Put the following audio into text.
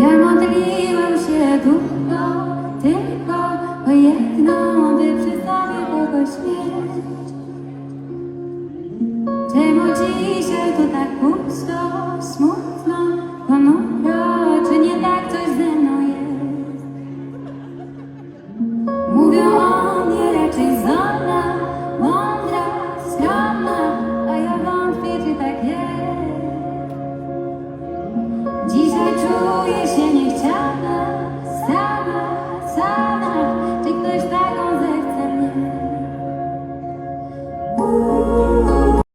Ja modliłam się długo, tylko o jedno, by przy sobie kogoś. Czemu dzisiaj to tak pusto? to